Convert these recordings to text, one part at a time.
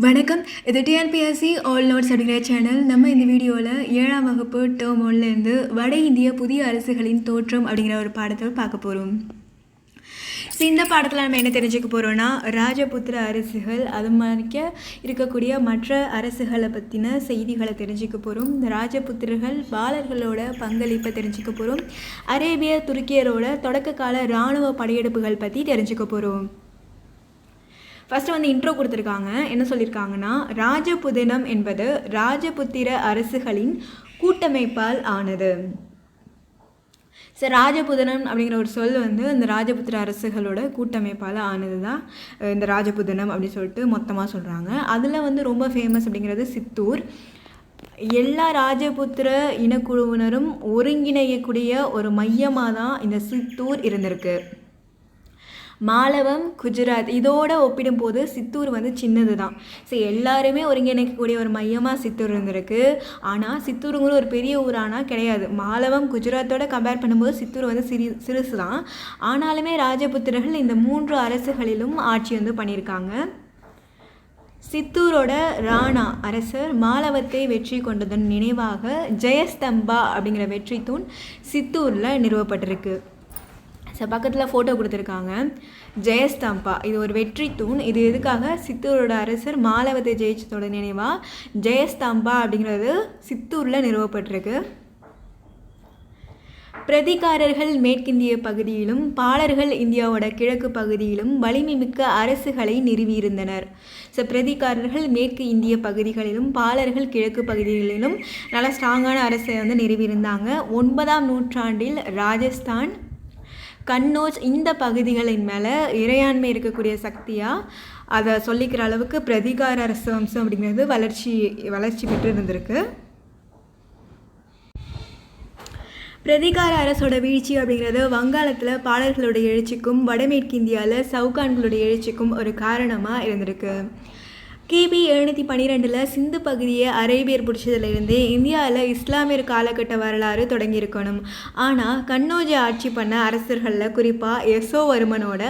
வணக்கம். இது TNPSC all notes அப்படிங்கிற சேனல் நம்ம இந்த வீடியோவில் ஏழாம் வகுப்பு டேர்ம் ஒன்லேருந்து வட இந்திய புதிய அரசுகளின் தோற்றம் அப்படிங்கிற ஒரு பாடத்தை பார்க்க போகிறோம் ஸோ இந்த பாடத்தில் நம்ம என்ன தெரிஞ்சுக்க போகிறோன்னா ராஜபுத்திர அரசுகள் அது மாதிரிக்க இருக்கக்கூடிய மற்ற அரசுகளை பற்றின செய்திகளை தெரிஞ்சுக்க போகிறோம் இந்த ராஜபுத்திரர்கள் பாலர்களோட பங்களிப்பை தெரிஞ்சுக்க போகிறோம் அரேபிய துருக்கியரோட தொடக்க கால இராணுவ படையெடுப்புகள் பற்றி தெரிஞ்சுக்க போகிறோம் ஃபஸ்ட்டு வந்து இன்ட்ரோ கொடுத்துருக்காங்க. என்ன சொல்லியிருக்காங்கன்னா ராஜபுதினம் என்பது ராஜபுத்திர அரசுகளின் கூட்டமைப்பால் ஆனது. ஸோ ராஜபுதனம் அப்படிங்கிற ஒரு சொல் வந்து இந்த ராஜபுத்திர அரசுகளோட கூட்டமைப்பால் ஆனது தான் இந்த ராஜபுதனம் அப்படின்னு சொல்லிட்டு மொத்தமாக சொல்கிறாங்க அதில் வந்து ரொம்ப ஃபேமஸ் அப்படிங்கிறது சித்தூர். எல்லா ராஜபுத்திர இனக்குழுவினரும் ஒருங்கிணையக்கூடிய ஒரு மையமாக தான் இந்த சித்தூர் இருந்திருக்கு. மாலவம் குஜராத் இதோட ஒப்பிடும்போது சித்தூர் வந்து சின்னது தான் ஸோ எல்லாருமே ஒருங்கிணைக்கக்கூடிய ஒரு மையமாக சித்தூர் இருந்திருக்கு. ஆனால் சித்தூருங்கிற ஒரு பெரிய ஊரானா கிடையாது. மாலவம் குஜராத்தோட கம்பேர் பண்ணும்போது சித்தூர் வந்து சிறி சிறுசு தான் ஆனாலுமே ராஜபுத்திரர்கள் இந்த மூன்று அரசுகளிலும் ஆட்சி வந்து பண்ணியிருக்காங்க. சித்தூரோட ராணா அரசர் மாலவத்தை வெற்றி கொண்டதன் நினைவாக ஜெயஸ்தம்பா அப்படிங்கிற வெற்றி தூண் சித்தூரில் நிறுவப்பட்டிருக்கு. ஸோ பக்கத்தில் ஃபோட்டோ கொடுத்துருக்காங்க. ஜெயஸ்தம்பா இது ஒரு வெற்றி தூண். இது எதுக்காக? சித்தூரோட அரசர் மாலவத்தை ஜெயிச்சதோட நினைவாக ஜெயஸ்தம்பா அப்படிங்கிறது சித்தூரில் நிறுவப்பட்டிருக்கு. பிரதிகாரர்கள் மேற்கிந்திய பகுதியிலும் பாலர்கள் இந்தியாவோட கிழக்கு பகுதியிலும் வலிமை மிக்க அரசுகளை நிறுவியிருந்தனர். ஸோ பிரதிகாரர்கள் மேற்கு இந்திய பகுதிகளிலும் பாலர்கள் கிழக்கு பகுதிகளிலும் நல்ல ஸ்ட்ராங்கான அரசை வந்து நிறுவியிருந்தாங்க. ஒன்பதாம் நூற்றாண்டில் ராஜஸ்தான் கண்ணோஜ் இந்த பகுதிகளின் மேலே இறையாண்மை இருக்கக்கூடிய சக்தியாக அதை சொல்லிக்கிற அளவுக்கு பிரதிகார அரசு வம்சம் அப்படிங்கிறது வளர்ச்சி வளர்ச்சி பெற்று இருந்திருக்கு. பிரதிகார அரசோட வீழ்ச்சி அப்படிங்கிறது வங்காளத்தில் பாடல்களுடைய எழுச்சிக்கும் வடமேற்கு இந்தியாவில் சவுகான்களுடைய எழுச்சிக்கும் ஒரு காரணமாக இருந்திருக்கு. கிபி எழுநூற்றி பன்னிரெண்டில் சிந்து பகுதியை அரேபியர் பிடிச்சதுலேருந்தே இந்தியாவில் இஸ்லாமியர் காலகட்ட வரலாறு தொடங்கியிருக்கணும். ஆனால் கண்ணோஜை ஆட்சி பண்ண அரசர்களில் குறிப்பாக யசோவர்மனோட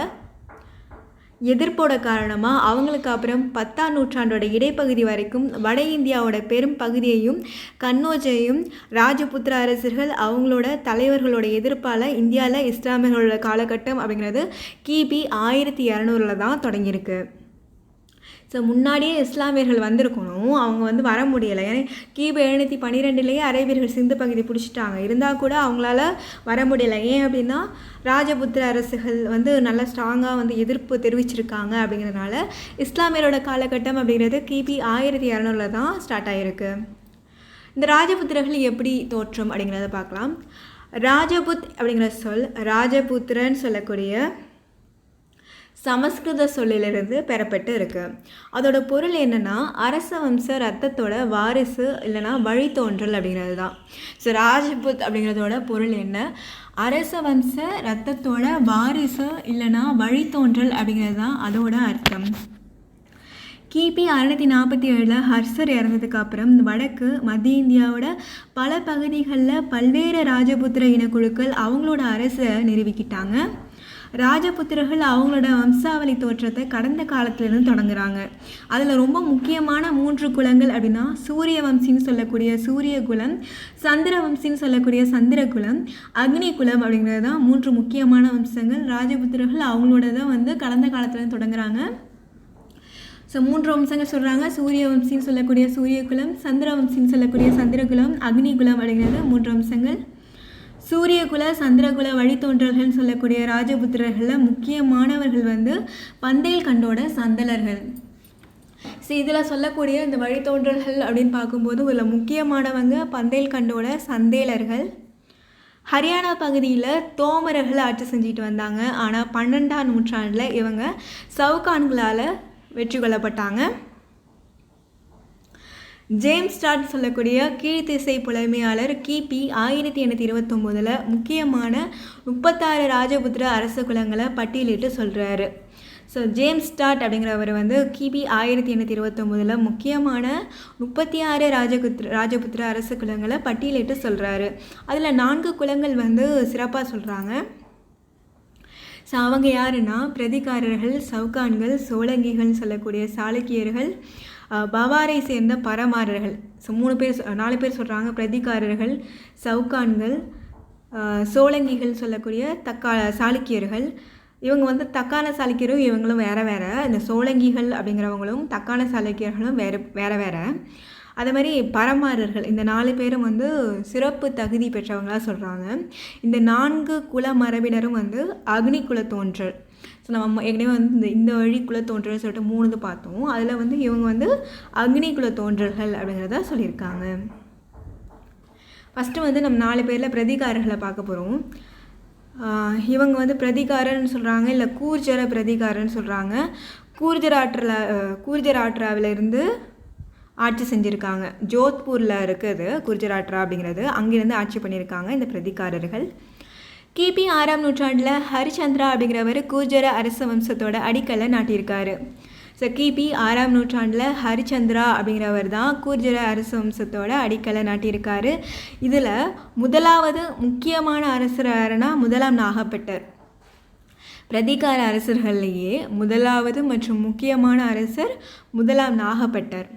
எதிர்ப்போட காரணமாக அவங்களுக்கு அப்புறம் பத்தாம் நூற்றாண்டோட இடைப்பகுதி வரைக்கும் வட இந்தியாவோட பெரும் பகுதியையும் கண்ணோஜையும் ராஜபுத்திர அரசர்கள் அவங்களோட தலைவர்களோட எதிர்ப்பால் இந்தியாவில் இஸ்லாமியர்களோட காலகட்டம் அப்படிங்கிறது கிபி ஆயிரத்தி இரநூறுல தான் தொடங்கியிருக்கு. ஸோ முன்னாடியே இஸ்லாமியர்கள் வந்திருக்கணும். அவங்க வந்து வர முடியலை. ஏன்னா கிபி எழுநூற்றி பன்னிரெண்டுலேயே அரேபியர்கள் சிந்து பகுதி பிடிச்சிட்டாங்க. இருந்தால் கூட அவங்களால வர முடியலை. ஏன் அப்படின்னா ராஜபுத்திர அரசுகள் வந்து நல்லா ஸ்ட்ராங்காக வந்து எதிர்ப்பு தெரிவிச்சிருக்காங்க அப்படிங்கிறதுனால இஸ்லாமியரோட காலகட்டம் அப்படிங்கிறது கிபி ஆயிரத்தி இரநூறுல தான் ஸ்டார்ட் ஆகிருக்கு இந்த ராஜபுத்திரர்கள் எப்படி தோற்றம் அப்படிங்கிறத பார்க்கலாம். ராஜபுத் அப்படிங்கிற சொல் ராஜபுத்திரன்னு சொல்லக்கூடிய சமஸ்கிருத சொல்லிலிருந்து பெறப்பட்டு இருக்கு. அதோட பொருள் என்னென்னா அரச வம்ச ரத்தத்தோட வாரிசு இல்லைன்னா வழித்தோன்றல் அப்படிங்கிறது தான் ஸோ ராஜபுத் அப்படிங்கிறதோட பொருள் என்ன? அரச வம்ச ரத்தத்தோட வாரிசு இல்லைன்னா வழித்தோன்றல் அப்படிங்கிறது தான் அதோட அர்த்தம். கிபி அறுநூத்தி நாற்பத்தி ஏழில் ஹர்ஷர் இறந்ததுக்கு அப்புறம் வடக்கு மத்திய இந்தியாவோட பல பகுதிகளில் பல்வேறு ராஜபுத்திர இனக்குழுக்கள் அவங்களோட அரசை நிறுவிக்கிட்டாங்க ராஜபுத்திரர்கள் அவங்களோட வம்சாவளி தோற்றத்தை கடந்த காலத்திலேருந்து தொடங்குறாங்க. அதில் ரொம்ப முக்கியமான மூன்று குலங்கள் அப்படின்னா சூரிய வம்சின்னு சொல்லக்கூடிய சூரிய குலம் சந்திர வம்சின்னு சொல்லக்கூடிய சந்திர குலம் அக்னி குலம் அப்படிங்கிறது தான் மூன்று முக்கியமான வம்சங்கள். ராஜபுத்திரர்கள் அவங்களோட தான் வந்து கடந்த காலத்திலேருந்து தொடங்குறாங்க. ஸோ மூன்று வம்சங்கள் சொல்கிறாங்க சூரிய வம்சின்னு சொல்லக்கூடிய சூரியகுலம் சந்திர வம்சின்னு சொல்லக்கூடிய சந்திரகுலம் அக்னிகுலம் அப்படிங்கிறது மூன்று வம்சங்கள். சூரியகுல சந்திரகுல வழித்தோன்றல்கள்னு சொல்லக்கூடிய ராஜபுத்திரர்களில் முக்கியமானவர்கள் வந்து பந்தேல் கண்டோட சந்தலர்கள். ஸோ இதில் சொல்லக்கூடிய இந்த வழித்தோன்றல்கள் அப்படின்னு பார்க்கும்போது இதில் முக்கியமானவங்க பந்தேல் கண்டோட சந்தேலர்கள். ஹரியானா பகுதியில் தோமரர்கள் ஆட்சி செஞ்சுட்டு வந்தாங்க. ஆனால் பன்னெண்டாம் நூற்றாண்டில் இவங்க சவுகான்களால் வெற்றி கொள்ளப்பட்டாங்க. ஜேம்ஸ் ஸ்டார்ட் சொல்லக்கூடிய கீழ்த்திசை புலமையாளர் கிபி ஆயிரத்தி எண்ணூற்றி இருபத்தொம்போதில் முக்கியமான முப்பத்தாறு ராஜபுத்திர அரச குலங்களை பட்டியலிட்டு சொல்கிறாரு ஸோ ஜேம்ஸ் ஸ்டார்ட் அப்படிங்கிறவர் வந்து கிபி ஆயிரத்தி எண்ணூற்றி இருபத்தொம்போதில் முக்கியமான முப்பத்தி ஆறு ராஜகுத்ர ராஜபுத்திர அரச குலங்களை பட்டியலிட்டு சொல்கிறாரு அதில் நான்கு குலங்கள் வந்து சிறப்பாக சொல்கிறாங்க ஸோ அவங்க யாருன்னா பிரதிகாரர்கள் சவுகான்கள் சோழங்கிகள்னு சொல்லக்கூடிய சாளுக்கியர்கள் பவாரை சேர்ந்த பரமாரர்கள். ஸோ மூணு பேர் நாலு பேர் சொல்கிறாங்க பிரதிகாரர்கள் சவுகான்கள் சோழங்கிகள் சொல்லக்கூடிய தக்கா சாளுக்கியர்கள். இவங்க வந்து தக்கான சாளுக்கியரும் இவங்களும் வேறு வேறு. இந்த சோழங்கிகள் அப்படிங்கிறவங்களும் தக்கான சாளுக்கியர்களும் வேறு வேறு வேறு. அதே மாதிரி பரமாரர்கள் இந்த நாலு பேரும் வந்து சிறப்பு தகுதி பெற்றவங்களாக சொல்கிறாங்க இந்த நான்கு குல மரபினரும் வந்து அக்னி குல தோன்றல். ஸோ நம்ம ஏற்கனவே வந்து இந்த இந்த வழிக்குல தோன்றல் சொல்லிட்டு மூணுது பார்த்தோம். அதில் வந்து இவங்க வந்து அக்னி குல தோன்றல்கள் அப்படிங்கிறத சொல்லியிருக்காங்க. ஃபஸ்ட்டு வந்து நம்ம நாலு பேரில் பிரதிகாரர்களை பார்க்க போகிறோம் இவங்க வந்து பிரதிகாரன்னு சொல்கிறாங்க இல்லை கூர்ஜர பிரதிகாரன்னு சொல்கிறாங்க கூர்ஜர் ஆற்றில் கூர்ஜர் ஆட்சி செஞ்சுருக்காங்க. ஜோத்பூரில் இருக்குது குர்ஜராட்ரா அப்படிங்கிறது. அங்கேருந்து ஆட்சி பண்ணியிருக்காங்க இந்த பிரதிகாரர்கள். கிபி ஆறாம் நூற்றாண்டில் ஹரிச்சந்திரா அப்படிங்கிறவர் கூர்ஜர அரச வம்சத்தோட அடிக்கலை நாட்டியிருக்காரு. ஸோ கிபி ஆறாம் நூற்றாண்டில் ஹரிச்சந்திரா அப்படிங்கிறவர் தான் கூர்ஜர அரச வம்சத்தோட அடிக்கலை நாட்டியிருக்காரு. இதில் முதலாவது முக்கியமான அரசர் யாருன்னா முதலாம் நாகப்பட்டர். பிரதிகார அரசர்கள்லேயே முதலாவது மற்றும் முக்கியமான அரசர் முதலாம் நாகப்பட்டர்.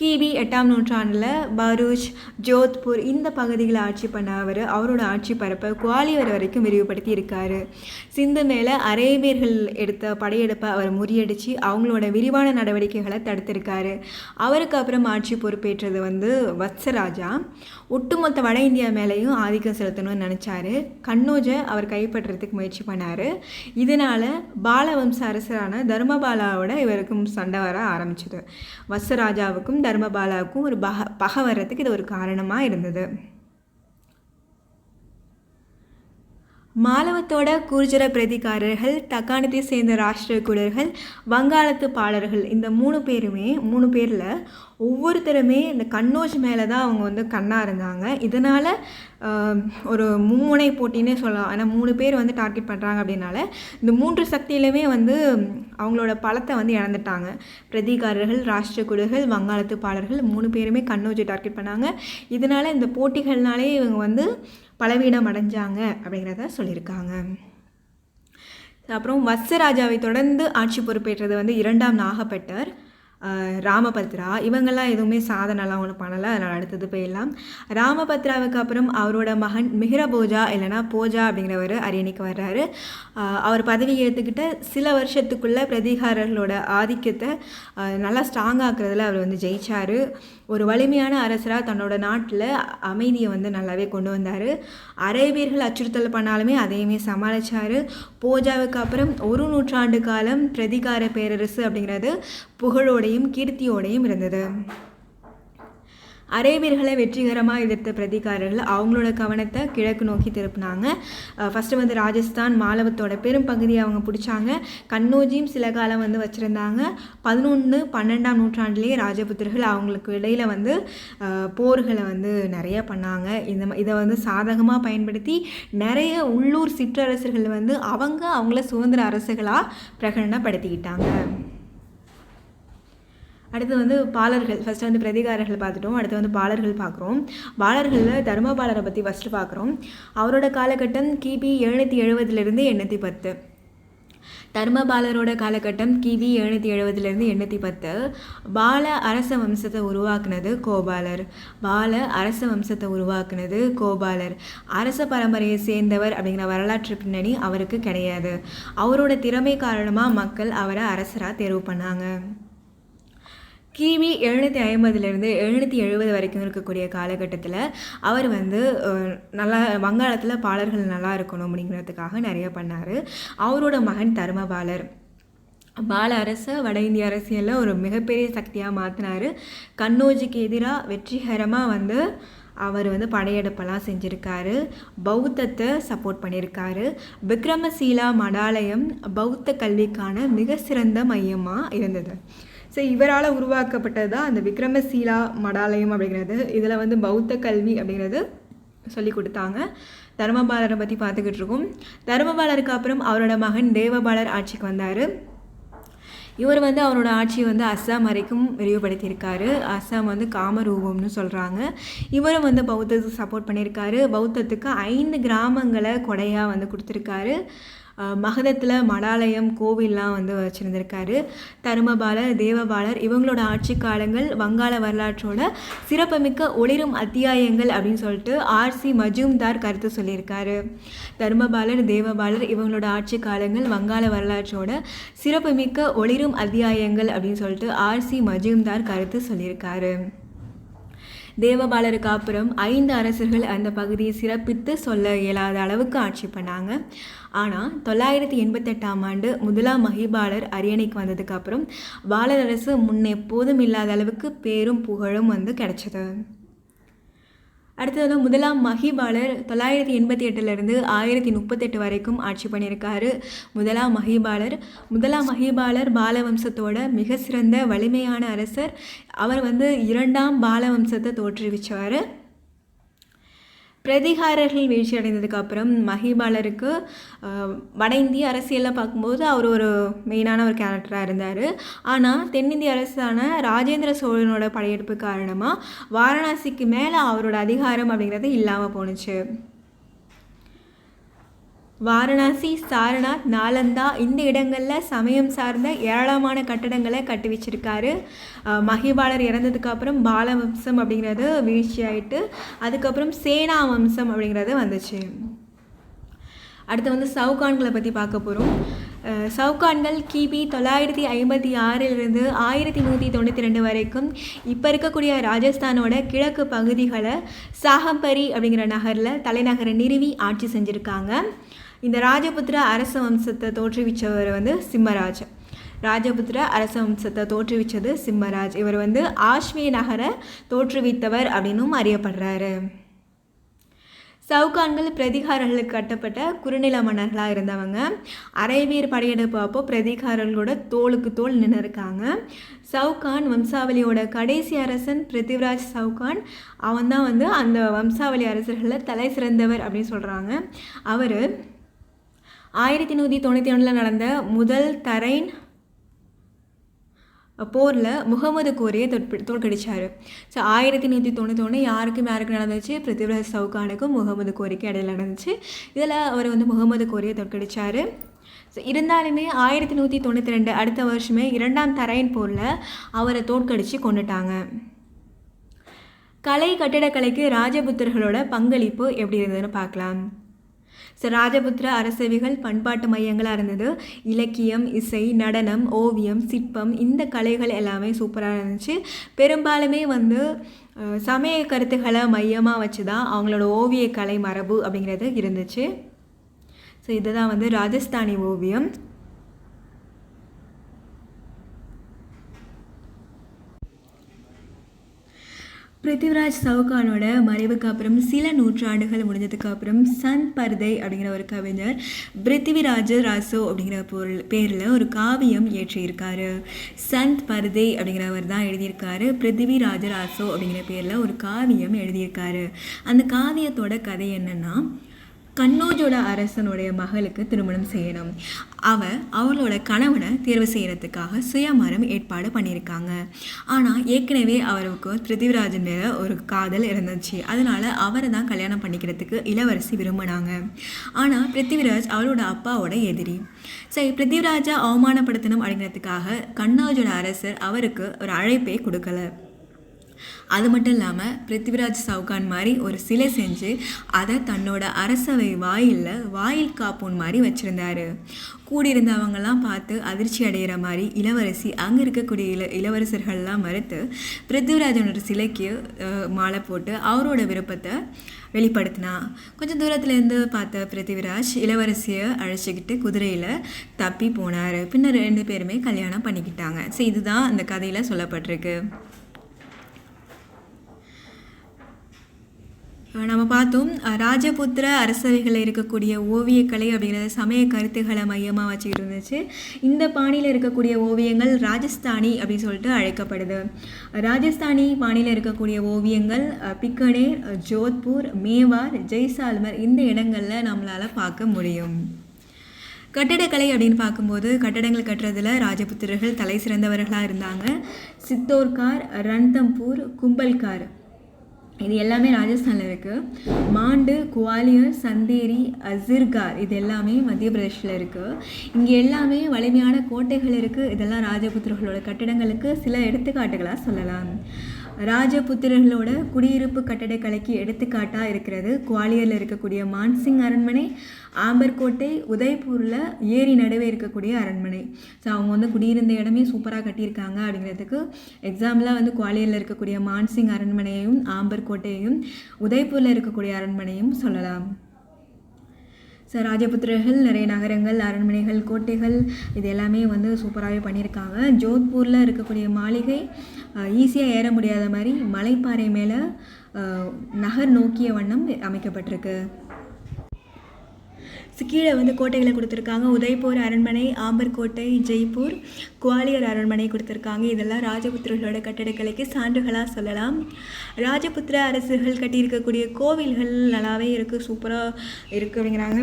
கிபி எட்டாம் நூற்றாண்டில் பரூச் ஜோத்பூர் இந்த பகுதிகளை ஆட்சி பண்ண அவர் அவரோட ஆட்சி பரப்பை குவாலியர் வரைக்கும் விரிவுபடுத்தி இருக்காரு. சிந்து மேலே அரேபியர்கள் எடுத்த படையெடுப்பை அவர் முறியடித்து அவங்களோட விரிவான நடவடிக்கைகளை தடுத்திருக்காரு. அவருக்கு அப்புறம் ஆட்சி பொறுப்பேற்றது வந்து வத்சராஜா. ஒட்டுமொத்த வட இந்தியா மேலேயும் ஆதிக்கம் செலுத்தணும்னு நினச்சாரு. கண்ணோஜை அவர் கைப்பற்றுறதுக்கு முயற்சி பண்ணார். இதனால் பாலவம்ச அரசரான தர்மபாலாவோட இவருக்கும் சண்டை வர ஆரம்பிச்சது. வசராஜாவுக்கும் தர்மபாலாவுக்கும் ஒரு பக பகை வர்றதுக்கு இது ஒரு காரணமாக இருந்தது. மாலவத்தோட கூர்ஜர பிரதிகாரர்கள் தக்காணத்தை சேர்ந்த ராஷ்டிரகுடர்கள் வங்காளத்து பாடர்கள் இந்த மூணு பேருமே மூணு பேரில் ஒவ்வொருத்தருமே இந்த கண்ணோஜ் மேலே தான் அவங்க வந்து கண்ணாக இருந்தாங்க. இதனால் ஒரு மும்முனை போட்டினே சொல்லலாம். ஆனால் மூணு பேர் வந்து டார்கெட் பண்ணுறாங்க அப்படின்னால இந்த மூன்று சக்தியிலுமே வந்து அவங்களோட பலத்தை வந்து இழந்துட்டாங்க. பிரதிகாரர்கள் ராஷ்டிரகுடர்கள் வங்காளத்து பாடர்கள் மூணு பேருமே கண்ணோஜை டார்கெட் பண்ணாங்க. இதனால் இந்த போட்டிகள்னாலே இவங்க வந்து பலவீனம் அடைஞ்சாங்க அப்படிங்கிறத சொல்லியிருக்காங்க. அப்புறம் வத்சராஜாவை தொடர்ந்து ஆட்சி பொறுப்பேற்றது வந்து இரண்டாம் நாகப்பட்டர். ராமபத்ரா இவங்கெல்லாம் எதுவுமே சாதனைலாம் ஒன்றும் பண்ணலை அதனால் அடுத்தது போயிடலாம். ராமபத்ராவுக்கு அப்புறம் அவரோட மகன் மிஹிரபோஜா இல்லைனா போஜா அப்படிங்கிறவர் அரியணைக்கு வர்றாரு. அவர் பதவி ஏற்றுக்கிட்ட சில வருஷத்துக்குள்ளே பிரதிகாரர்களோட ஆதிக்கத்தை நல்லா ஸ்ட்ராங் ஆக்குறதுல அவர் வந்து ஜெயிச்சார். ஒரு வலிமையான அரசராக தன்னோட நாட்டில் அமைதியை வந்து நல்லாவே கொண்டு வந்தார். அரேபியர்கள் அச்சுறுத்தல் பண்ணாலுமே அதையுமே சமாளித்தார் போஜாவுக்கு அப்புறம் ஒரு நூற்றாண்டு காலம் பிரதிகார பேரரசு அப்படிங்கிறது புகழோடையும் கீர்த்தியோடையும் இருந்தது. அரேபியர்களை வெற்றிகரமாக எதிர்த்த பிரதிகாரர்கள் அவங்களோட கவனத்தை கிழக்கு நோக்கி திருப்பினாங்க. ஃபஸ்ட்டு வந்து ராஜஸ்தான் மாலவத்தோட பெரும் பகுதியை அவங்க பிடிச்சாங்க. கண்ணோஜியும் சில காலம் வந்து வச்சுருந்தாங்க. பதினொன்று பன்னெண்டாம் நூற்றாண்டிலேயே ராஜபுத்திரர்கள் அவங்களுக்கு இடையில் வந்து போர்களை வந்து நிறைய பண்ணாங்க. இந்த இதை வந்து சாதகமாக பயன்படுத்தி நிறைய உள்ளூர் சிற்றரசர்கள் வந்து அவங்க அவங்கள சுதந்திர அரசுகளாக பிரகடனப்படுத்திக்கிட்டாங்க. அடுத்து வந்து பாலர்கள் ஃபஸ்ட்டு வந்து பிரதிகாரர்கள் பார்த்துட்டோம். அடுத்து வந்து பாலர்கள் பார்க்குறோம். பாலர்களில் தர்மபாலரை பற்றி ஃபஸ்ட்டு பார்க்குறோம். அவரோட காலகட்டம் கிபி எழுநூற்றி எழுபதுலேருந்து எண்ணூற்றி பத்து. தர்மபாலரோட காலகட்டம் கிபி எழுநூற்றி எழுபதுலேருந்து எண்ணூற்றி பத்து. பால அரச வம்சத்தை உருவாக்குனது கோபாலர். பால அரச வம்சத்தை உருவாக்குனது கோபாலர். அரச பரம்பரையை சேர்ந்தவர் அப்படிங்கிற வரலாற்று பின்னணி அவருக்கு கிடையாது. அவரோட திறமை காரணமாக மக்கள் அவரை அரசராக தேர்வு பண்ணாங்க. கிமி எழுநூற்றி ஐம்பதுலேருந்து எழுநூற்றி எழுபது வரைக்கும் இருக்கக்கூடிய காலகட்டத்தில் அவர் வந்து நல்லா வங்காளத்தில் பாலர்கள் நல்லா இருக்கணும் அப்படிங்கிறதுக்காக நிறைய பண்ணார். அவரோட மகன் தர்மபாலர். பால அரசை வட இந்திய அரசியலில் ஒரு மிகப்பெரிய சக்தியாக மாற்றினார் கண்ணோஜிக்கு எதிராக வெற்றிகரமாக வந்து அவர் வந்து படையெடுப்பெல்லாம் செஞ்சுருக்காரு. பௌத்தத்தை சப்போர்ட் பண்ணியிருக்காரு விக்ரமசீலா மடாலயம் பௌத்த கல்விக்கான மிக சிறந்த மையமாக இருந்தது. ஸோ இவரால் உருவாக்கப்பட்டது தான் அந்த விக்ரமசீலா மடாலயம் அப்படிங்கிறது. இதில் வந்து பௌத்த கல்வி அப்படிங்கிறது சொல்லி கொடுத்தாங்க. தர்மபாலரை பற்றி பார்த்துக்கிட்டு இருக்கோம். தர்மபாலருக்கு அப்புறம் அவரோட மகன் தேவபாலர் ஆட்சிக்கு வந்தார். இவர் வந்து அவரோட ஆட்சியை வந்து அஸ்ஸாம் வரைக்கும் விரிவுபடுத்தியிருக்காரு. அஸ்ஸாம் வந்து காமரூபம்னு சொல்கிறாங்க இவரும் வந்து பௌத்தத்துக்கு சப்போர்ட் பண்ணியிருக்காரு. பௌத்தத்துக்கு ஐந்து கிராமங்களை கொடையாக வந்து கொடுத்துருக்காரு. மகதத்தில் மடாலயம் கோவில்லாம் வந்து வச்சுருந்துருக்காரு. தருமபாலர் தேவபாலர் இவங்களோட ஆட்சி காலங்கள் வங்காள வரலாற்றோட சிறப்புமிக்க ஒளிரும் அத்தியாயங்கள் அப்படின்னு சொல்லிட்டு ஆர்சி மஜூம்தார் கருத்து சொல்லியிருக்காரு. தருமபாலர் தேவபாலர் இவங்களோட ஆட்சி காலங்கள் வங்காள வரலாற்றோட சிறப்புமிக்க ஒளிரும் அத்தியாயங்கள் அப்படின்னு சொல்லிட்டு ஆர்சி மஜூம்தார் கருத்து சொல்லியிருக்காரு. தேவபாலருக்கு அப்புறம் ஐந்து அரசர்கள் அந்த பகுதியை சிறப்பித்து சொல்ல இயலாத அளவுக்கு ஆட்சி பண்ணாங்க. ஆனால் தொள்ளாயிரத்தி எண்பத்தெட்டாம் ஆண்டு முதலாம் மகிபாலர் அரியணைக்கு வந்ததுக்கப்புறம் பாலர் அரசு முன்னெப்போதும் இல்லாத அளவுக்கு பேரும் புகழும் வந்து கிடைச்சது. அடுத்தது வந்து முதலாம் மஹிபாலர் தொள்ளாயிரத்தி எண்பத்தி எட்டுலேருந்து ஆயிரத்தி முப்பத்தெட்டு வரைக்கும் ஆட்சி பண்ணியிருக்காரு. முதலாம் மஹிபாலர் முதலாம் மஹிபாலர் பாலவம்சத்தோட மிக சிறந்த வலிமையான அரசர். அவர் வந்து இரண்டாம் பாலவம்சத்தை தோற்றுவிச்சவர். பிரதிகாரர்கள் வீழ்ச்சி அடைந்ததுக்கு அப்புறம் மஹிபாலருக்கு வட இந்திய அரசியலில் பார்க்கும்போது அவர் ஒரு மெயினான ஒரு கேரக்டராக இருந்தார். ஆனால் தென்னிந்திய அரசான ராஜேந்திர சோழனோட படையெடுப்பு காரணமாக வாரணாசிக்கு மேலே அவரோட அதிகாரம் அப்படிங்கிறது இல்லாமல் போணுச்சு. வாரணாசி சாரநாத் நாலந்தா இந்த இடங்களில் சமயம் சார்ந்த ஏராளமான கட்டடங்களை கட்டி வச்சிருக்காரு. மகிபாலர் இறந்ததுக்கப்புறம் பால வம்சம் அப்படிங்கிறது வீழ்ச்சி ஆயிட்டு அதுக்கப்புறம் சேனா வம்சம் அப்படிங்கிறது வந்துச்சு. அடுத்து வந்து சவுகான்களை பற்றி பார்க்க போகிறோம் சவுகான்கள் கிபி தொள்ளாயிரத்தி ஐம்பத்தி ஆறிலிருந்து ஆயிரத்தி நூற்றி தொண்ணூற்றி ரெண்டு வரைக்கும் இப்போ இருக்கக்கூடிய ராஜஸ்தானோட கிழக்கு பகுதிகளை சாகம்பரி அப்படிங்கிற நகரில் தலைநகரை நிறுவி ஆட்சி செஞ்சுருக்காங்க. இந்த ராஜபுத்திர அரச வம்சத்தை தோற்றுவிச்சவர் வந்து சிம்மராஜ். ராஜபுத்திர அரச வம்சத்தை தோற்றுவிச்சது சிம்மராஜ். இவர் வந்து ஆஷ்மிய நகரை தோற்றுவித்தவர் அப்படின்னும் அறியப்படுறாரு. சவுகான்கள் பிரதிகாரர்களுக்கு கட்டப்பட்ட குறுநில மன்னர்களாக இருந்தவங்க. அரேபியர் படையெடுப்பு அப்போ பிரதிகாரர்களோட தோளுக்கு தோல் நின்று இருக்காங்க சவுகான் வம்சாவளியோட கடைசி அரசன் பிருத்திவிராஜ் சவுகான். அவன் தான் வந்து அந்த வம்சாவளி அரசர்களில் தலை சிறந்தவர் அப்படின்னு சொல்கிறாங்க அவர் ஆயிரத்தி நூற்றி தொண்ணூற்றி ஒன்றில் நடந்த முதல் தரைன் போரில் முகமது கோரியை தொற்பி தோற்கடிச்சார். ஸோ ஆயிரத்தி நூற்றி தொண்ணூற்றி ஒன்று யாருக்கும் யாருக்கு நடந்துச்சு? பிருத்திவிராஜ் சவுகானுக்கும் முகமது கோரிக்கு இடையில நடந்துச்சு. இதில் அவர் வந்து முகமது கோரியை தோற்கடிச்சார். ஸோ இருந்தாலுமே ஆயிரத்தி நூற்றி தொண்ணூற்றி ரெண்டு அடுத்த வருஷமே இரண்டாம் தரையின் போரில் அவரை தோற்கடித்து கொண்டுட்டாங்க. கலை கட்டிடக்கலைக்கு ராஜபுத்திரர்களோட பங்களிப்பு எப்படி இருந்ததுன்னு பார்க்கலாம். ஸோ ராஜபுத்திர அரசவைகள் பண்பாட்டு மையங்களாக இருந்தது. இலக்கியம் இசை நடனம் ஓவியம் சிற்பம் இந்த கலைகள் எல்லாமே சூப்பராக இருந்துச்சு. பெரும்பாலுமே வந்து சமய கருத்துக்களை மையமாக வச்சு தான் அவங்களோட ஓவிய கலை மரபு அப்படிங்கிறது இருந்துச்சு. ஸோ இதுதான் வந்து ராஜஸ்தானி ஓவியம். பிருத்திவிராஜ் சவுகானோட மறைவுக்கு அப்புறம் சில நூற்றாண்டுகள் முடிஞ்சதுக்கு அப்புறம் சந்த் பர்தை அப்படிங்கிற ஒரு கவிஞர் பிருத்திவிராஜ ராசோ அப்படிங்கிற பொருள் பேரில் ஒரு காவியம் இயற்றியிருக்காரு சந்த் பர்தை அப்படிங்கிறவர் தான் எழுதியிருக்காரு. பிருத்திவிராஜ ராசோ அப்படிங்கிற பேரில் ஒரு காவியம் எழுதியிருக்காரு. அந்த காவியத்தோட கதை என்னென்னா கண்ணோஜோட அரசனுடைய மகளுக்கு திருமணம் செய்யணும். அவ அவளோட கணவனை தேர்வு செய்யறதுக்காக சுயமரம் ஏற்பாடு பண்ணியிருக்காங்க. ஆனால் ஏற்கனவே அவருக்கு பிருத்திவிராஜன் மேலே ஒரு காதல் இருந்துச்சு. அதனால அவரை தான் கல்யாணம் பண்ணிக்கிறதுக்கு இளவரசி விரும்பினாங்க. ஆனால் பிருத்திவிராஜ் அவளோட அப்பாவோட எதிரி. சரி பிருத்திவிராஜை அவமானப்படுத்தணும் அப்படிங்கிறதுக்காக கண்ணாஜோட அரசர் அவருக்கு ஒரு அழைப்பே கொடுக்கல. அது மட்டும் இல்லாமல் பிருத்திவிராஜ் சவுகான் மாதிரி ஒரு சிலை செஞ்சு அதை தன்னோட அரசவை வாயிலில் வாயில் காப்பூன் மாதிரி வச்சுருந்தாரு. கூடியிருந்தவங்கெல்லாம் பார்த்து அதிர்ச்சி அடைகிற மாதிரி இளவரசி அங்கே இருக்கக்கூடிய இள இளவரசர்கள்லாம் மறுத்து பிருத்திவிராஜனோட சிலைக்கு மாலை போட்டு அவரோட விருப்பத்தை வெளிப்படுத்தினா. கொஞ்சம் தூரத்துலேருந்து பார்த்த பிருத்திவிராஜ் இளவரசியை அழைச்சிக்கிட்டு குதிரையில் தப்பி போனார். பின்னர் ரெண்டு பேருமே கல்யாணம் பண்ணிக்கிட்டாங்க. ஸோ இதுதான் அந்த கதையில் சொல்லப்பட்டிருக்கு. நம்ம பார்த்தோம் ராஜபுத்திர அரசவைகளில் இருக்கக்கூடிய ஓவியக்கலை அப்படிங்கிறது சமய கருத்துக்களை மையமாக வச்சுக்கிட்டு இருந்துச்சு. இந்த பாணியில் இருக்கக்கூடிய ஓவியங்கள் ராஜஸ்தானி அப்படின்னு சொல்லிட்டு அழைக்கப்படுது. ராஜஸ்தானி பாணியில் இருக்கக்கூடிய ஓவியங்கள் பிக்கனேர் ஜோத்பூர் மேவார் ஜெய்சால்மர் இந்த இடங்களில் நம்மளால் பார்க்க முடியும். கட்டடக்கலை அப்படின்னு பார்க்கும்போது கட்டடங்கள் கட்டுறதுல ராஜபுத்திரர்கள் தலை சிறந்தவர்களாக இருந்தாங்க. சித்தோர்கார் ரன்தம்பூர் கும்பல்கார். இது எல்லாமே ராஜஸ்தானில் இருக்குது மாண்டு குவாலியர் சந்தேரி அசிர்கார் இது எல்லாமே மத்திய பிரதேஷில் இருக்குது இங்கே எல்லாமே வலிமையான கோட்டைகள் இருக்குது இதெல்லாம் ராஜபுத்திரர்களோட கட்டிடங்களுக்கு சில எடுத்துக்காட்டுகளாக சொல்லலாம். ராஜபுத்திரர்களோட குடியிருப்பு கட்டடக்கலைக்கு எடுத்துக்காட்டாக இருக்கிறது. குவாலியரில் இருக்கக்கூடிய மான்சிங் அரண்மனை ஆம்பர்கோட்டை உதய்பூரில் ஏரி நடுவே இருக்கக்கூடிய அரண்மனை. ஸோ அவங்க வந்து குடியிருந்த இடமே சூப்பராக கட்டியிருக்காங்க அப்படிங்கிறதுக்கு எக்ஸாம்பிளாக வந்து குவாலியரில் இருக்கக்கூடிய மான்சிங் அரண்மனையையும் ஆம்பர்கோட்டையையும் உதய்பூரில் இருக்கக்கூடிய அரண்மனையும் சொல்லலாம். ஸோ ராஜபுத்திரர்கள் நிறைய நகரங்கள் அரண்மனைகள் கோட்டைகள் இது எல்லாமே வந்து சூப்பராகவே பண்ணியிருக்காங்க. ஜோத்பூரில் இருக்கக்கூடிய மாளிகை ஈஸியாக ஏற முடியாத மாதிரி மலைப்பாறை மேலே நகர் நோக்கிய வண்ணம் அமைக்கப்பட்டிருக்கு. கீழே வந்து கோட்டைகளை கொடுத்துருக்காங்க. உதய்பூர் அரண்மனை ஆம்பர் கோட்டை ஜெய்ப்பூர் குவாலியர் அரண்மனை கொடுத்துருக்காங்க. இதெல்லாம் ராஜபுத்திரர்களோட கட்டடக்கலைக்கு சான்றுகளாக சொல்லலாம். ராஜபுத்திர அரசுகள் கட்டியிருக்கக்கூடிய கோவில்கள் நல்லாவே இருக்குது சூப்பராக இருக்குது அப்படிங்கிறாங்க.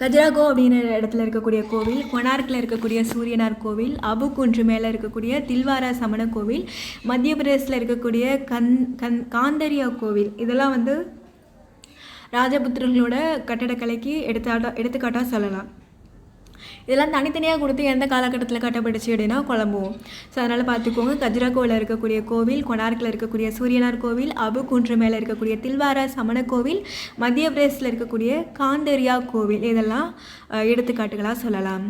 கஜராகோ அப்படிங்கிற இடத்துல இருக்கக்கூடிய கோவில் கொனார்க்கில் இருக்கக்கூடிய சூரியனார் கோவில் அபு குன்று மேலே இருக்கக்கூடிய தில்வாரா சமண கோவில் மத்திய பிரதேசத்தில் இருக்கக்கூடிய கந் கந் காந்தரியா கோவில். இதெல்லாம் வந்து ராஜபுத்திரர்களோட கட்டடக்கலைக்கு எடுத்தாட்டா எடுத்துக்காட்டாக சொல்லலாம். இதெல்லாம் தனித்தனியாக கொடுத்து எந்த காலகட்டத்தில் கட்டப்பட்டுச்சு அப்படின்னா குழம்புவோம் ஸோ அதனால் பார்த்துக்கோங்க. கஜ்ராகோவில் இருக்கக்கூடிய கோவில் கொனார்க்கில் இருக்கக்கூடிய சூரியனார் கோவில் அபு குன்று மேலே இருக்கக்கூடிய தில்வாரா சமண கோவில் மத்திய பிரதேசத்தில் இருக்கக்கூடிய காந்தரியா கோவில். இதெல்லாம் எடுத்துக்காட்டுகளாக சொல்லலாம்.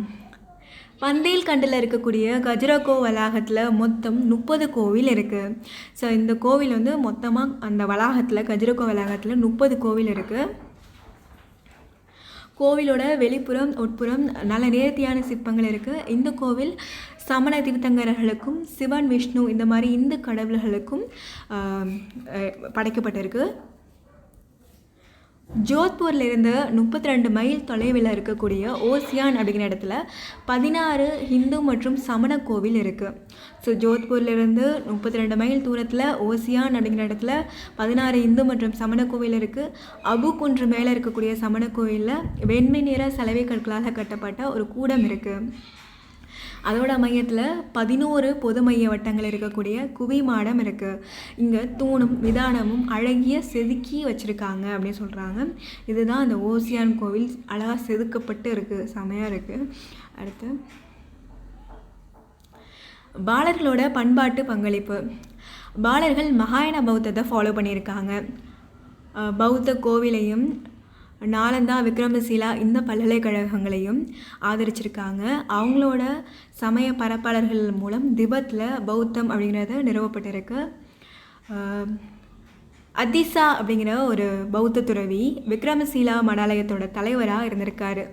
பந்தேல் கண்டில் இருக்கக்கூடிய கஜரகோ வளாகத்தில் மொத்தம் முப்பது கோவில் இருக்குது ஸோ இந்த கோவில் வந்து மொத்தமாக அந்த வளாகத்தில் கஜரகோ வளாகத்தில் முப்பது கோவில் இருக்குது கோவிலோட வெளிப்புறம் உட்புறம் நல்ல நேர்த்தியான சிற்பங்கள் இருக்குது இந்த கோவில் சமண தீர்த்தங்கரர்களுக்கும் சிவன் விஷ்ணு இந்த மாதிரி இந்து கடவுள்களுக்கும் படைக்கப்பட்டிருக்கு. ஜோத்பூரில் இருந்து முப்பத்தி ரெண்டு மைல் தொலைவில் இருக்கக்கூடிய ஓசியான் அப்படிங்கிற இடத்துல பதினாறு ஹிந்து மற்றும் சமண கோவில் இருக்குது ஸோ ஜோத்பூர்லேருந்து முப்பத்தி ரெண்டு மைல் தூரத்தில் ஓசியான் அப்படிங்கிற இடத்துல பதினாறு இந்து மற்றும் சமண கோவில் இருக்குது அபு குன்று மேலே இருக்கக்கூடிய சமண கோவிலில் வெண்மை நிற சலவை கற்களால் கட்டப்பட்ட ஒரு கூடம் இருக்குது அதோட மையத்தில் பதினோரு பொது மைய வட்டங்கள் இருக்கக்கூடிய குவி மாடம் இருக்குது இங்கே தூணும் விதானமும் அழகிய செதுக்கி வச்சுருக்காங்க அப்படின்னு சொல்கிறாங்க இதுதான் அந்த ஓசியான் கோவில் அழகாக செதுக்கப்பட்டு இருக்குது செமையாக இருக்குது அடுத்து பாலர்களோட பண்பாட்டு பங்களிப்பு. பாலர்கள் மகாயன பௌத்தத்தை ஃபாலோ பண்ணியிருக்காங்க. பௌத்த கோவிலையும் நாலந்தா விக்ரமசீலா இந்த பல்கலைக்கழகங்களையும் ஆதரிச்சிருக்காங்க. அவங்களோட சமய பரப்பாளர்கள் மூலம் திபத்தில் பௌத்தம் அப்படிங்கிறத நிறுவப்பட்டிருக்கு. அதிசா அப்படிங்கிற ஒரு பௌத்த துறவி விக்ரமசீலா மடாலயத்தோட தலைவராக இருந்திருக்காரு.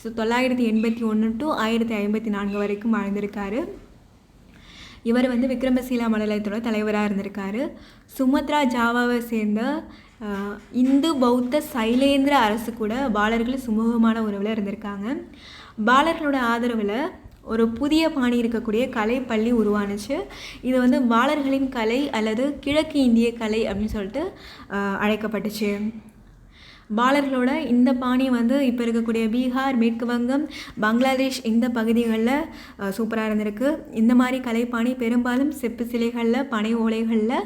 ஸோ தொள்ளாயிரத்தி எண்பத்தி ஒன்று டு ஆயிரத்தி ஐம்பத்தி நான்கு வரைக்கும் வாழ்ந்திருக்காரு. இவர் வந்து விக்ரமசீலா மடாலயத்தோட தலைவராக இருந்திருக்காரு. சுமத்ரா ஜாவாவை சேர்ந்த இந்து பௌத்த சைலேந்திர அரசு கூட பாலர்கள் சுமூகமான உறவில் இருந்திருக்காங்க. பாலர்களோட ஆதரவில் ஒரு புதிய பாணி இருக்கக்கூடிய கலை பள்ளி உருவானுச்சு. இது வந்து பாலர்களின் கலை அல்லது கிழக்கு இந்திய கலை அப்படின்னு சொல்லிட்டு அழைக்கப்பட்டுச்சு. பாலர்களோட இந்த பாணி வந்து இப்போ இருக்கக்கூடிய பீகார் மேற்கு வங்கம் பங்களாதேஷ் இந்த பகுதிகளில் சூப்பராக இருந்திருக்கு. இந்த மாதிரி கலைப்பாணி பெரும்பாலும் செப்பு சிலைகளில் பனை ஓலைகளில்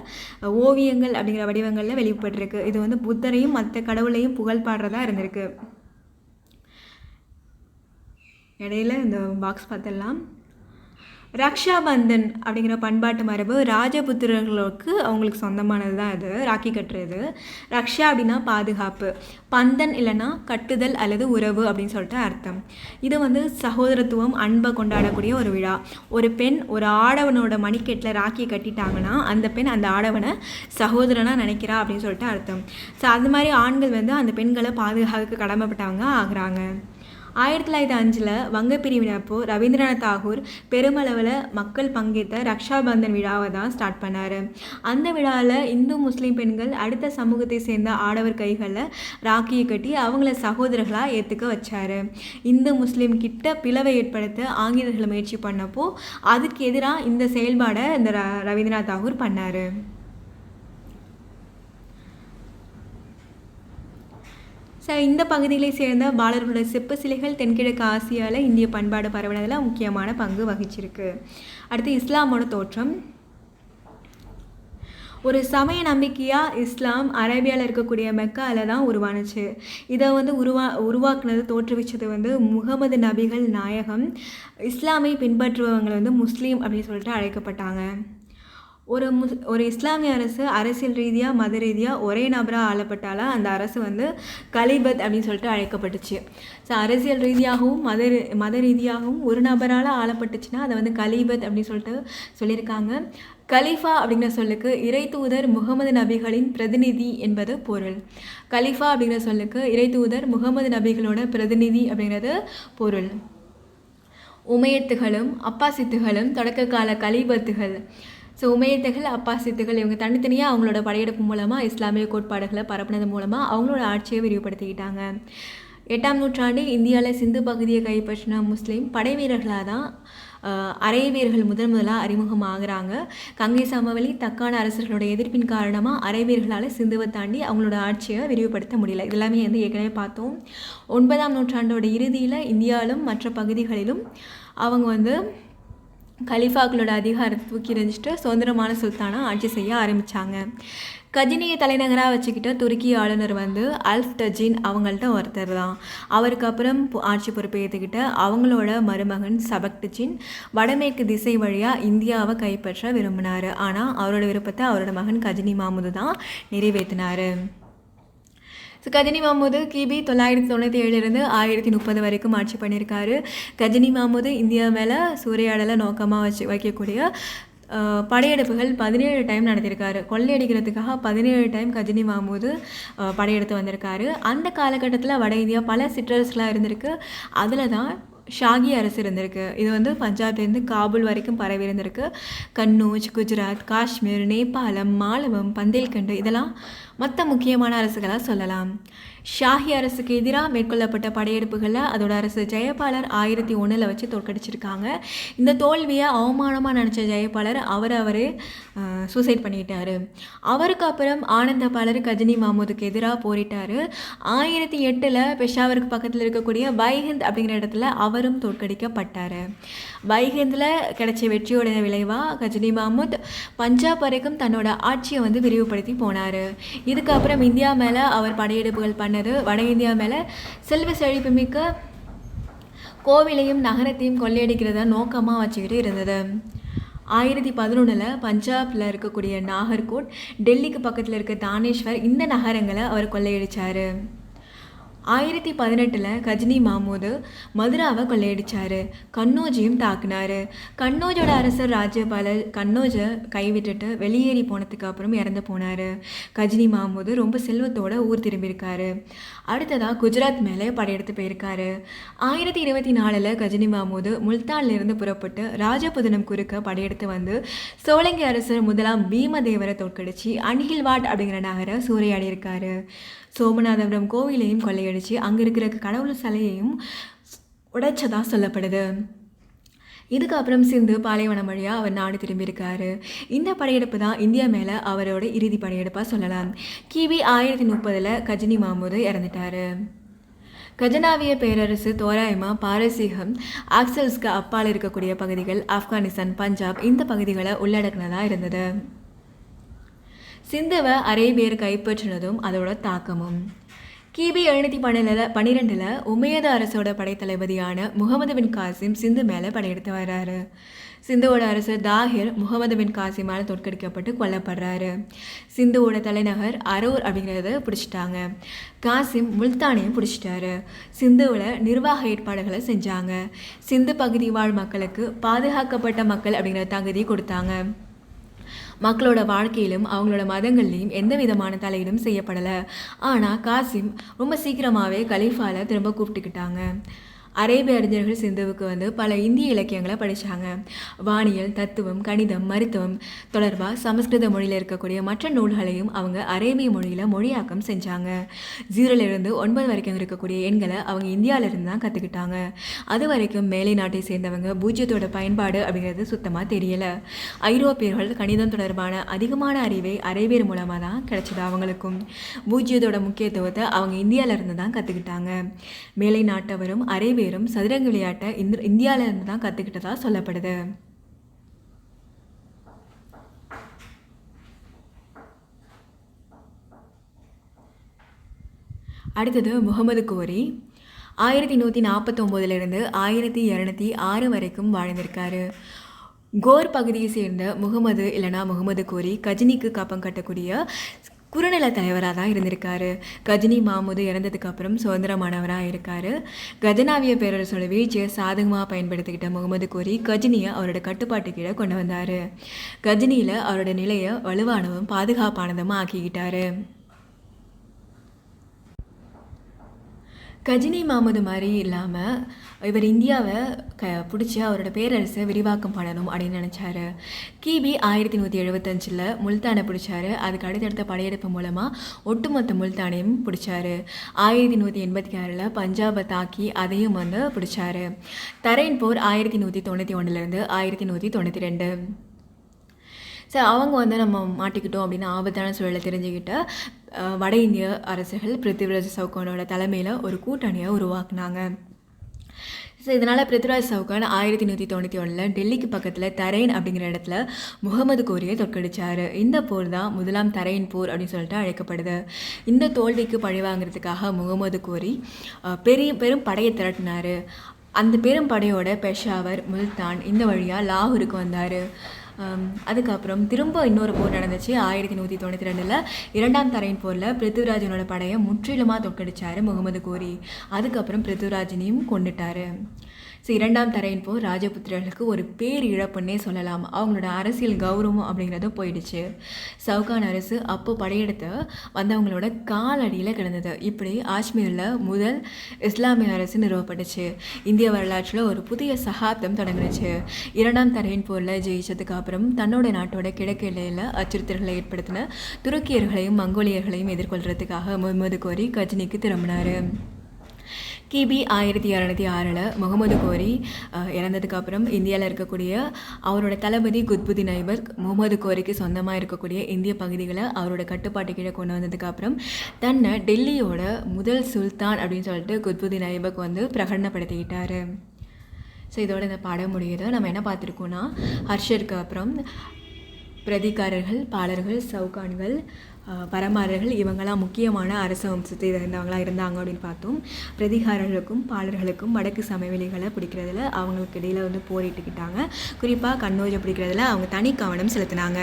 ஓவியங்கள் அப்படிங்கிற வடிவங்களில் வெளிப்பட்டிருக்கு. இது வந்து புத்தரையும் மற்ற கடவுளையும் புகழ் பாடுறதா இருந்திருக்கு. இடையில இந்த பாக்ஸ் பார்த்துடலாம். ரக்ஷாபந்தன் அப்படிங்கிற பண்பாட்டு மரபு ராஜபுத்திரர்களுக்கு அவங்களுக்கு சொந்தமானது தான் இது ராக்கி கட்டுறது. ரக்ஷா அப்படின்னா பாதுகாப்பு. பந்தன் இல்லைன்னா கட்டுதல் அல்லது உறவு அப்படின்னு சொல்லிட்டு அர்த்தம். இது வந்து சகோதரத்துவம் அன்பை கொண்டாடக்கூடிய ஒரு விழா. ஒரு பெண் ஒரு ஆடவனோட மணிக்கெட்டில் ராக்கி கட்டிட்டாங்கன்னா அந்த பெண் அந்த ஆடவனை சகோதரனாக நினைக்கிறா அப்படின்னு சொல்லிட்டு அர்த்தம். ஸோ அது மாதிரி ஆண்கள் வந்து அந்த பெண்களை பாதுகாக்க கடமைப்பட்டவங்க ஆகிறாங்க. ஆயிரத்தி தொள்ளாயிரத்தி அஞ்சில் வங்க பிரிவினப்போ ரவீந்திரநாத் தாகூர் பெருமளவில் மக்கள் பங்கேற்ற ரக்ஷாபந்தன் விழாவை தான் ஸ்டார்ட் பண்ணார். அந்த விழாவில் இந்து முஸ்லீம் பெண்கள் அடுத்த சமூகத்தை சேர்ந்த ஆடவர் கைகளில் ராக்கியை கட்டி அவங்கள சகோதரர்களாக ஏற்றுக்க வச்சார். இந்து முஸ்லீம் கிட்ட பிளவை ஏற்படுத்த ஆங்கிலேயர்கள் முயற்சி பண்ணப்போ அதுக்கு எதிராக இந்த செயல்பாடை இந்த ரவீந்திரநாத் தாகூர் பண்ணார். ஸோ இந்த பகுதிகளை சேர்ந்த பாலர்களோட செப்பு சிலைகள் தென்கிழக்கு ஆசியாவில் இந்திய பண்பாடு பரவினதில் முக்கியமான பங்கு வகிச்சிருக்கு. அடுத்து இஸ்லாமோட தோற்றம். ஒரு சமய நம்பிக்கையாக இஸ்லாம் அரேபியாவில் இருக்கக்கூடிய மெக்காவில் தான் உருவானுச்சு. இதை வந்து உருவா உருவாக்குனது தோற்றுவிச்சது வந்து முகமது நபிகள் நாயகம். இஸ்லாமை பின்பற்றுபவங்களை வந்து முஸ்லீம் அப்படின்னு சொல்லிட்டு அழைக்கப்பட்டாங்க. ஒரு முஸ் ஒரு இஸ்லாமிய அரசு அரசியல் ரீதியாக மத ரீதியாக ஒரே நபராக ஆளப்பட்டால அந்த அரசு வந்து கலிபத் அப்படின்னு சொல்லிட்டு அழைக்கப்பட்டுச்சு. ஸோ அரசியல் ரீதியாகவும் மத மத ரீதியாகவும் ஒரு நபரால் ஆளப்பட்டுச்சுன்னா அதை வந்து கலிபத் அப்படின்னு சொல்லிட்டு சொல்லியிருக்காங்க. கலீஃபா அப்படிங்கிற சொல்லுக்கு இறை தூதர் முகமது நபிகளின் பிரதிநிதி என்பது பொருள். கலீஃபா அப்படிங்கிற சொல்லுக்கு இறை தூதர் முகமது நபிகளோட பிரதிநிதி அப்படிங்கிறது பொருள். உமையத்துகளும் அப்பாசித்துகளும் தொடக்க கால கலீபத்துகள். ஸோ உமையத்துகள் அப்பாசித்துகள் இவங்க தனித்தனியாக அவங்களோட படையெடுப்பு மூலமாக இஸ்லாமிய கோட்பாடுகளை பரப்புனது மூலமாக அவங்களோட ஆட்சியை விரிவுபடுத்திக்கிட்டாங்க. எட்டாம் நூற்றாண்டு இந்தியாவில் சிந்து பகுதியை கைப்பற்றின முஸ்லீம் படை வீரர்களாக தான் அரை வீரர்கள் முதன் முதலாக அறிமுகமாகிறாங்க கங்கை சமவெளி தக்கான அரசர்களோட எதிர்ப்பின் காரணமாக அரேபியர்களால் சிந்துவை தாண்டி அவங்களோட ஆட்சியை விரிவுபடுத்த முடியல. இதெல்லாமே வந்து ஏற்கனவே பார்த்தோம். ஒன்பதாம் நூற்றாண்டோட இறுதியில் இந்தியாவிலும் மற்ற பகுதிகளிலும் அவங்க வந்து கலீஃபாக்களோட அதிகாரத்தை தூக்கி எறிஞ்சிட்டு சுதந்திரமான சுல்தானாக ஆட்சி செய்ய ஆரம்பித்தாங்க கஜினியை தலைநகராக வச்சுக்கிட்ட துருக்கி ஆளுநர் வந்து அல்ஃப் டஜின் அவங்கள்ட்ட ஒருத்தர் தான். அவருக்கு அப்புறம் ஆட்சி பொறுப்பை ஏற்றுக்கிட்ட அவங்களோட மருமகன் சபக் டஜின் வடமேற்கு திசை வழியாக இந்தியாவை கைப்பற்ற விரும்பினார். ஆனால் அவரோட விருப்பத்தை அவரோட மகன் கஜினி மாமுது தான் நிறைவேற்றினார் ஸோ கஜினி மாமூது கிபி தொள்ளாயிரத்தி தொண்ணூற்றி ஏழுலேருந்து ஆயிரத்தி முப்பது வரைக்கும் ஆட்சி பண்ணியிருக்காரு. கஜினி மாமூது இந்தியா மேலே சூறையாடலை நோக்கமாக வச்சு வைக்கக்கூடிய படையெடுப்புகள் பதினேழு டைம் நடத்தியிருக்காரு. கொள்ளையடிக்கிறதுக்காக பதினேழு டைம் கஜினி மாமூது படையெடுத்து வந்திருக்காரு. அந்த காலகட்டத்தில் வட இந்தியா பல சிற்றரசுகளாக இருந்திருக்கு. அதில் தான் ஷாகி அரசு இருந்திருக்கு. இது வந்து பஞ்சாப்லேருந்து காபூல் வரைக்கும் பரவி இருந்திருக்கு. கன்னூஜ் குஜராத் காஷ்மீர் நேபாளம் மாலவம் பந்தேல்கண்டு இதெல்லாம் மற்ற முக்கியமான அரசுகளாக சொல்லலாம். ஷாஹி அரசுக்கு எதிராக மேற்கொள்ளப்பட்ட படையெடுப்புகளில் அதோட அரசு ஜெயபாலர் ஆயிரத்தி ஒன்றில் வச்சு தோற்கடிச்சிருக்காங்க. இந்த தோல்வியை அவமானமாக நினச்ச ஜெயபாலர் அவர் அவர் சூசைட் பண்ணிட்டார். அவருக்கு அப்புறம் ஆனந்தபாலர் கஜினி மாமூதுக்கு எதிராக போரிட்டாரு. ஆயிரத்தி எட்டில் பெஷாவருக்கு பக்கத்தில் இருக்கக்கூடிய பைஹிந்த் அப்படிங்கிற இடத்துல அவரும் தோற்கடிக்கப்பட்டார். பைஹிந்தில் கிடைச்ச வெற்றியோட விளைவாக கஜினி மாமூத் பஞ்சாப் வரைக்கும் தன்னோட ஆட்சியை வந்து விரிவுபடுத்தி போனார். இதுக்கப்புறம் இந்தியா மேலே அவர் படையெடுப்புகள் பண்ணது வட இந்தியா மேலே செல்வ செழிப்பு மிக்க கோவிலையும் நகரத்தையும் கொள்ளையடிக்கிறத நோக்கமாக வச்சுக்கிட்டு இருந்தது. ஆயிரத்தி பதினொன்றில் பஞ்சாபில் இருக்கக்கூடிய நாகர்கோட் டெல்லிக்கு பக்கத்தில் இருக்க தானேஸ்வர் இந்த நகரங்களை அவர் கொள்ளையடிச்சார். ஆயிரத்தி பதினெட்டில் கஜினி மாமூது மதுராவை கொள்ளையடித்தார் கண்ணோஜையும் தாக்குனாரு. கண்ணோஜோட அரசர் ராஜ்யபாலர் கண்ணோஜை கைவிட்டுட்டு வெளியேறி போனதுக்கு அப்புறம் இறந்து போனார். கஜினி மாமூது ரொம்ப செல்வத்தோட ஊர் திரும்பியிருக்காரு. அடுத்ததாக குஜராத் மேலே படையெடுத்து போயிருக்காரு. ஆயிரத்தி இருபத்தி நாலில் கஜினி மாமூது முல்தான்லேருந்து புறப்பட்டு ராஜபுதனம் குறுக்க படையெடுத்து வந்து சோழங்கி அரசர் முதலாம் பீமதேவரை தோற்கடிச்சு அணிகில்வாட் அப்படிங்கிற நகரை சூறையாடியிருக்காரு. சோமநாதபுரம் கோவிலையும் கொள்ளையடிச்சு அங்கே இருக்கிற கடவுள் சிலையையும் உடைச்சதாக சொல்லப்படுது. இதுக்கப்புறம் சிந்து பாலைவனம் வழியாக அவர் நாடு திரும்பியிருக்காரு. இந்த படையெடுப்பு தான் இந்தியா மேலே அவரோட இறுதி படையெடுப்பாக சொல்லலாம். கிவி ஆயிரத்தி முப்பதில் கஜினி மாமூது இறந்துட்டாரு. கஜனாவிய பேரரசு தோராயமாக பாரசீகம் ஆக்சல்ஸ்க்கு அப்பால் இருக்கக்கூடிய பகுதிகள் ஆப்கானிஸ்தான் பஞ்சாப் இந்த பகுதிகளை உள்ளடக்கினதாக இருந்தது. சிந்துவை அரேபியர் கைப்பற்றினதும் அதோட தாக்கமும். கிபி எழுநூற்றி பன்னெண்டில் பன்னிரெண்டில் உமையத அரசோட படைத்தளபதியான முகமது பின் காசிம் சிந்து மேலே படையெடுத்து வர்றாரு. சிந்துவோட அரசர் தாஹிர் முகமது பின் காசிமால் தோற்கடிக்கப்பட்டு கொல்லப்படுறாரு. சிந்துவோட தலைநகர் அரூர் அப்படிங்கிறத பிடிச்சிட்டாங்க. காசிம் முல்தானையும் பிடிச்சிட்டாரு. சிந்துவில் நிர்வாக ஏற்பாடுகளை செஞ்சாங்க. சிந்து பகுதி வாழ் மக்களுக்கு பாதுகாக்கப்பட்ட மக்கள் அப்படிங்கிற தகுதி கொடுத்தாங்க. மக்களோட வாழ்க்கையிலும் அவங்களோட மதங்கள்லையும் எந்த விதமான தலையீடும் செய்யப்படலை. ஆனால் காசிம் ரொம்ப சீக்கிரமாகவே கலீஃபாவில் திரும்ப கூப்பிட்டுக்கிட்டாங்க. அரேபிய அறிஞர்கள் சிந்துவுக்கு வந்து பல இந்திய இலக்கியங்களை படித்தாங்க வானியல் தத்துவம் கணிதம் மருத்துவம் தொடர்பாக சமஸ்கிருத மொழியில் இருக்கக்கூடிய மற்ற நூல்களையும் அவங்க அரேபிய மொழியில் மொழியாக்கம் செஞ்சாங்க. ஜீரோலேருந்து ஒன்பது வரைக்கும் இருக்கக்கூடிய எண்களை அவங்க இந்தியாவிலிருந்து தான் கற்றுக்கிட்டாங்க அது வரைக்கும் மேலை நாட்டை சேர்ந்தவங்க பூஜ்ஜியத்தோட பயன்பாடு அப்படிங்கிறது சுத்தமாக தெரியலை. ஐரோப்பியர்கள் கணிதம் தொடர்பான அதிகமான அறிவை அரேபியர் மூலமாக தான் கிடச்சிது அவங்களுக்கும். பூஜ்ஜியத்தோட முக்கியத்துவத்தை அவங்க இந்தியாவிலேருந்து தான் கற்றுக்கிட்டாங்க மேலை நாட்டவரும் பேரும் சதுரங்க விளையாட்டை இந்த இந்தியாவிலேருந்து தான் கற்றுக்கிட்டதாக சொல்லப்படுது. அடுத்தது முகமது கோரி ஆயிரத்தி நூற்றி நாற்பத்தொம்போதுலேருந்து ஆயிரத்தி இரநூத்தி ஆறு வரைக்கும் வாழ்ந்திருக்காரு. கோர் பகுதியை சேர்ந்த முகமது இல்லைனா முகமது கோரி கஜினிக்கு காப்பம் கட்டக்கூடிய குறுநில தலைவராக தான் இருந்திருக்காரு. கஜினி மாமுது இறந்ததுக்கு அப்புறம் சுதந்திரமானவராக இருக்கார். கஜனாவிய பேரரசோட வீழ்ச்சியை சாதகமாக பயன்படுத்திக்கிட்ட முகமது கோரி கஜினியை அவரோட கட்டுப்பாட்டு கீழே கொண்டு வந்தார். கஜினியில் அவரோட நிலையை வலுவானதும் பாதுகாப்பானதும் ஆக்கிக்கிட்டாரு. கஜினி மாமது மாதிரி இல்லாமல் இவர் இந்தியாவை க பிடிச்சி அவரோட பேரரசை விரிவாக்கம் பண்ணணும் அப்படின்னு நினச்சாரு. கிபி ஆயிரத்தி நூற்றி எழுபத்தஞ்சில் முல்தானை பிடிச்சாரு. அதுக்கு அடுத்தடுத்த படையெடுப்பு மூலமாக ஒட்டுமொத்த முல்தானையும் பிடிச்சாரு. ஆயிரத்தி நூற்றி எண்பத்தி ஆறில் பஞ்சாபை தாக்கி அதையும் வந்து பிடிச்சாரு. தரையின் போர் ஆயிரத்தி நூற்றி தொண்ணூற்றி ஒன்றுலேருந்து ஆயிரத்தி நூற்றி தொண்ணூற்றி ரெண்டு. ஸோ அவங்க வந்து நம்ம மாட்டிக்கிட்டோம் அப்படின்னு ஆபத்தான சூழலை தெரிஞ்சுக்கிட்ட வட இந்திய அரசுகள் பிருத்திவிராஜ் சவுகானோட தலைமையில் ஒரு கூட்டணியை உருவாக்குனாங்க. ஸோ இதனால் பிருத்விராஜ் சவுகான் ஆயிரத்தி நூற்றி தொண்ணூற்றி ஒன்றில் டெல்லிக்கு பக்கத்தில் தரைன் அப்படிங்கிற இடத்துல முகமது கோரியை தோற்கடிச்சார். இந்த போர் தான் முதலாம் தரையின் போர் அப்படின்னு சொல்லிட்டு அழைக்கப்படுது. இந்த தோல்விக்கு பழிவாங்கிறதுக்காக முகமது கோரி பெரிய பெரும் படையை திரட்டினார். அந்த பெரும் படையோட பெஷாவர் முல்தான் இந்த வழியாக லாகூருக்கு வந்தார். அதுக்கப்புறம் திரும்ப இன்னொரு போர் நடந்துச்சு ஆயிரத்தி நூற்றி தொண்ணூற்றி ரெண்டில். இரண்டாம் தரையின் போரில் பிருத்திவிராஜனோட படையை முற்றிலுமாக தோற்கடிச்சார் முகமது கோரி. அதுக்கப்புறம் பிருத்திவிராஜனையும் கொண்டுட்டார். ஸோ இரண்டாம் தரையின் போர் ராஜபுத்திரர்களுக்கு ஒரு பேர் இழப்புன்னே சொல்லலாம். அவங்களோட அரசியல் கௌரவம் அப்படிங்கிறது போயிடுச்சு. சவுகான் அரசு அப்போ படையெடுத்து வந்தவங்களோட காலடியில் கிடந்தது. இப்படி காஷ்மீரில் முதல் இஸ்லாமிய அரசு நிறுவப்பட்டுச்சு. இந்திய வரலாற்றில் ஒரு புதிய சகாப்தம் தொடங்குனுச்சு. இரண்டாம் தரையின் போரில் ஜெயிச்சதுக்கு அப்புறம் தன்னோட நாட்டோட கிழக்கு எல்லையில் அச்சுறுத்தல்களை ஏற்படுத்தின துருக்கியர்களையும் மங்கோலியர்களையும் எதிர்கொள்கிறதுக்காக முகமது கோரி கஜினிக்கு திரும்பினார். கிபி ஆயிரத்தி இரநூத்தி ஆறில் முகமது கோரி இறந்ததுக்கப்புறம் இந்தியாவில் இருக்கக்கூடிய அவரோட தளபதி குத்புதீன் ஐபக் முகமது கோரிக்கு சொந்தமாக இருக்கக்கூடிய இந்திய பகுதிகளை அவரோட கட்டுப்பாட்டு கீழே கொண்டு வந்ததுக்கப்புறம் தன்னை டெல்லியோட முதல் சுல்தான் அப்படின்னு சொல்லிட்டு குத்புதீன் ஐபக் வந்து பிரகடனப்படுத்திக்கிட்டார். ஸோ இதோட இந்த பாடம் முடியுது. நம்ம என்ன பார்த்துருக்கோன்னா ஹர்ஷருக்கு அப்புறம் பிரதிகாரர்கள் பாலர்கள் சவுகான்கள் பரமாரர்கள் இவங்களாம் முக்கியமான அரச வம்சத்தை இருந்தவங்களாக இருந்தாங்க அப்படின்னு பார்த்தோம். பிரதிகாரர்களுக்கும் பாலர்களுக்கும் வடக்கு சமவெளிகளை பிடிக்கிறதுல அவங்களுக்கு இடையில் வந்து போரிட்டுக்கிட்டாங்க குறிப்பாக கண்ணோஜை பிடிக்கிறதுல அவங்க தனி கவனம் செலுத்தினாங்க.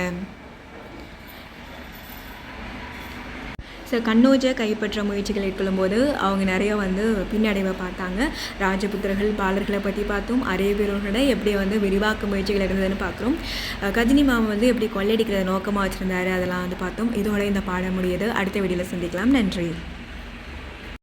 ஸோ கண்ணோஜை கைப்பற்ற முயற்சிகள் மேற்கொள்ளும்போது அவங்க நிறைய வந்து பின்னடைவை பார்த்தாங்க. ராஜபுத்திரர்கள் பாலர்களை பற்றி பார்த்தோம். அரேபியர்களோட எப்படி வந்து விரிவாக்க முயற்சிகள் இருந்ததுன்னு பார்க்குறோம். கஜினி மாமா வந்து எப்படி கொள்ளையடிக்கிறத நோக்கமாக வச்சுருந்தாரு அதெல்லாம் வந்து பார்த்தோம். இதோட இந்த பாடம் முடியுது. அடுத்த வீடியோவில் சந்திக்கலாம். நன்றி.